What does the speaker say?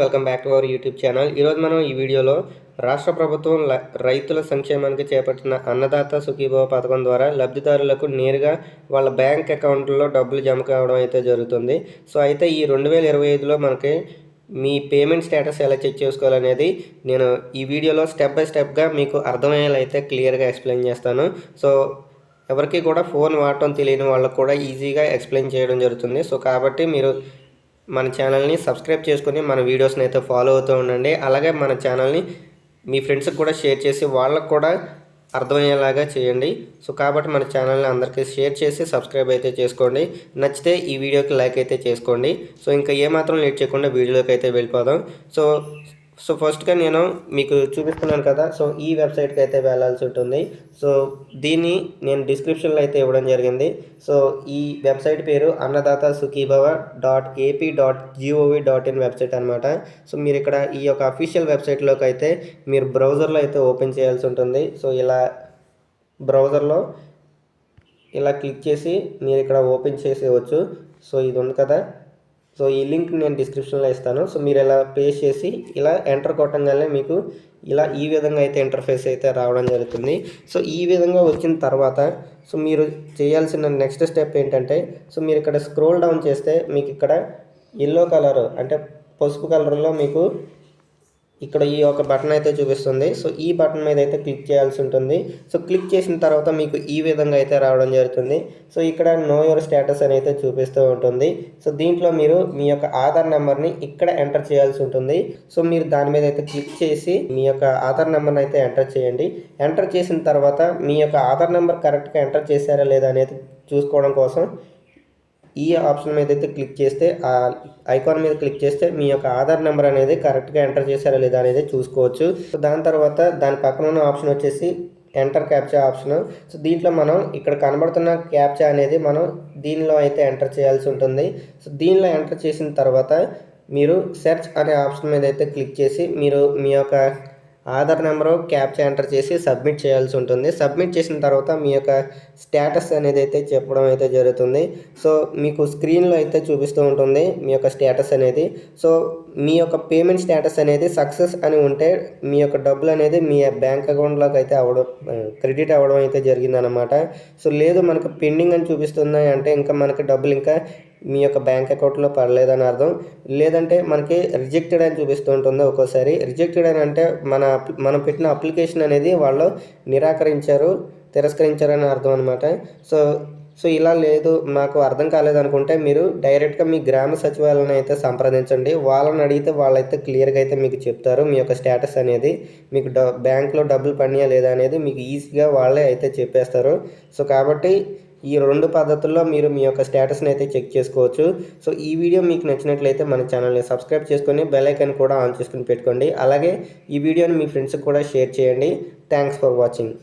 Welcome back to our YouTube channel ఈరోజు మనం ఈ వీడియోలో రాష్ట్ర ప్రభుత్వం రైతుల సంక్షేమానికి చేపట్టిన అన్నదాత సుఖీభవ పథకం ద్వారా లబ్ధిదారులకు నేరుగా వాళ్ళ బ్యాంక్ అకౌంట్లో డబ్బులు జమ కావడం అయితే జరుగుతుంది. సో అయితే ఈ రెండు వేల ఇరవై ఐదులో మనకి మీ పేమెంట్ స్టేటస్ ఎలా చెక్ చేసుకోవాలనేది నేను ఈ వీడియోలో స్టెప్ బై స్టెప్గా మీకు అర్థమయ్యేలా అయితే క్లియర్గా ఎక్స్ప్లెయిన్ చేస్తాను. సో ఎవరికి కూడా ఫోన్ వాడటం తెలియని వాళ్ళకు కూడా ఈజీగా ఎక్స్ప్లెయిన్ చేయడం జరుగుతుంది. సో కాబట్టి మీరు మన ఛానల్ని సబ్స్క్రైబ్ చేసుకొని మన వీడియోస్ని అయితే ఫాలో అవుతూ ఉండండి. అలాగే మన ఛానల్ని మీ ఫ్రెండ్స్కి కూడా షేర్ చేసి వాళ్ళకు కూడా అర్థమయ్యేలాగా చేయండి. సో కాబట్టి మన ఛానల్ని అందరికీ షేర్ చేసి సబ్స్క్రైబ్ అయితే చేసుకోండి. నచ్చితే ఈ వీడియోకి లైక్ అయితే చేసుకోండి. సో ఇంకా ఏమాత్రం లేట్ చేయకుండా వీడియోలోకి అయితే వెళ్ళిపోదాం. సో సో ఫస్ట్గా నేను మీకు చూపిస్తున్నాను కదా సో ఈ వెబ్సైట్కి అయితే వెళ్ళాల్సి ఉంటుంది. సో దీన్ని నేను డిస్క్రిప్షన్లో అయితే ఇవ్వడం జరిగింది. సో ఈ వెబ్సైట్ పేరు Annadata Sukhibhava dot AP dot GOV dot in website అనమాట సో మీరు ఇక్కడ ఈ యొక్క అఫీషియల్ వెబ్సైట్లోకి అయితే మీరు బ్రౌజర్లో అయితే ఓపెన్ చేయాల్సి ఉంటుంది. సో ఇలా బ్రౌజర్లో ఇలా క్లిక్ చేసి మీరు ఇక్కడ ఓపెన్ చేసేయవచ్చు. సో ఇది ఉంది కదా. సో ఈ లింక్ నేను డిస్క్రిప్షన్లో ఇస్తాను. సో మీరు ఇలా పేస్ట్ చేసి ఇలా ఎంటర్ కొట్టంగానే మీకు ఇలా ఈ విధంగా అయితే ఇంటర్ఫేస్ అయితే రావడం జరుగుతుంది. సో ఈ విధంగా వచ్చిన తర్వాత సో మీరు చేయాల్సిన నెక్స్ట్ స్టెప్ ఏంటంటే సో మీరు ఇక్కడ స్క్రోల్ డౌన్ చేస్తే మీకు ఇక్కడ ఎల్లో కలర్ అంటే పసుపు కలర్లో మీకు ఇక్కడ ఈ ఒక బటన్ అయితే చూపిస్తుంది. సో ఈ బటన్ మీద అయితే క్లిక్ చేయాల్సి ఉంటుంది. సో క్లిక్ చేసిన తర్వాత మీకు ఈ విధంగా అయితే రావడం జరుగుతుంది. సో ఇక్కడ నో యువర్ స్టేటస్ అని అయితే చూపిస్తూ ఉంటుంది. సో దీంట్లో మీరు మీ యొక్క ఆధార్ నెంబర్ని ఇక్కడ ఎంటర్ చేయాల్సి ఉంటుంది. సో మీరు దాని మీద అయితే క్లిక్ చేసి మీ యొక్క ఆధార్ నెంబర్ని అయితే ఎంటర్ చేయండి. ఎంటర్ చేసిన తర్వాత మీ యొక్క ఆధార్ నెంబర్ కరెక్ట్గా ఎంటర్ చేశారా లేదా అనేది చూసుకోవడం కోసం ఈ ఆప్షన్ మీద అయితే క్లిక్ చేస్తే ఆ ఐకాన్ మీద క్లిక్ చేస్తే మీ యొక్క ఆధార్ నెంబర్ అనేది కరెక్ట్గా ఎంటర్ చేశారా లేదా అనేది చూసుకోవచ్చు. సో దాని తర్వాత దాని పక్కన ఉన్న ఆప్షన్ వచ్చేసి ఎంటర్ క్యాప్చా ఆప్షన్. సో దీంట్లో మనం ఇక్కడ కనబడుతున్న క్యాప్చా అనేది మనం దీనిలో అయితే ఎంటర్ చేయాల్సి ఉంటుంది. సో దీనిలో ఎంటర్ చేసిన తర్వాత మీరు సెర్చ్ అనే ఆప్షన్ మీద అయితే క్లిక్ చేసి మీరు మీ యొక్క ఆధార్ నెంబరు క్యాప్చా ఎంటర్ చేసి సబ్మిట్ చేయాల్సి ఉంటుంది. సబ్మిట్ చేసిన తర్వాత మీ యొక్క స్టేటస్ అనేది అయితే చెప్పడం అయితే జరుగుతుంది. సో మీకు స్క్రీన్లో అయితే చూపిస్తూ ఉంటుంది మీ యొక్క స్టేటస్ అనేది. సో మీ యొక్క పేమెంట్ స్టేటస్ అనేది సక్సెస్ అని ఉంటే మీ యొక్క డబ్బులు అనేది మీ బ్యాంక్ అకౌంట్లోకి అయితే అవ్వడం క్రెడిట్ అవ్వడం అయితే జరిగిందనమాట సో లేదు మనకు పెండింగ్ అని చూపిస్తుంది అంటే ఇంకా మనకి డబ్బులు ఇంకా మీ యొక్క బ్యాంక్ అకౌంట్లో పడలేదని అర్థం. లేదంటే మనకి రిజెక్టెడ్ అని చూపిస్తూ ఉంటుంది ఒక్కోసారి. రిజెక్టెడ్ అని అంటే మన మనం పెట్టిన అప్లికేషన్ అనేది వాళ్ళు నిరాకరించారు తిరస్కరించారని అర్థం అనమాట సో సో ఇలా లేదు మాకు అర్థం కాలేదనుకుంటే మీరు డైరెక్ట్గా మీ గ్రామ సచివాలయాన్ని అయితే సంప్రదించండి. వాళ్ళని అడిగితే వాళ్ళైతే క్లియర్గా అయితే మీకు చెప్తారు మీ యొక్క స్టేటస్ అనేది. మీకు డ బ్యాంక్లో డబ్బులు పడినాయా లేదా అనేది మీకు ఈజీగా వాళ్ళే అయితే చెప్పేస్తారు. సో కాబట్టి ఈ రెండు పద్ధతుల్లో మీరు మీ యొక్క స్టేటస్ని అయితే చెక్ చేసుకోవచ్చు. సో ఈ వీడియో మీకు నచ్చినట్లయితే మన ఛానల్ని సబ్స్క్రైబ్ చేసుకొని బెల్ ఐకాన్ కూడా ఆన్ చేసుకుని పెట్టుకోండి. అలాగే ఈ వీడియోని మీ ఫ్రెండ్స్కి కూడా షేర్ చేయండి. Thanks for watching.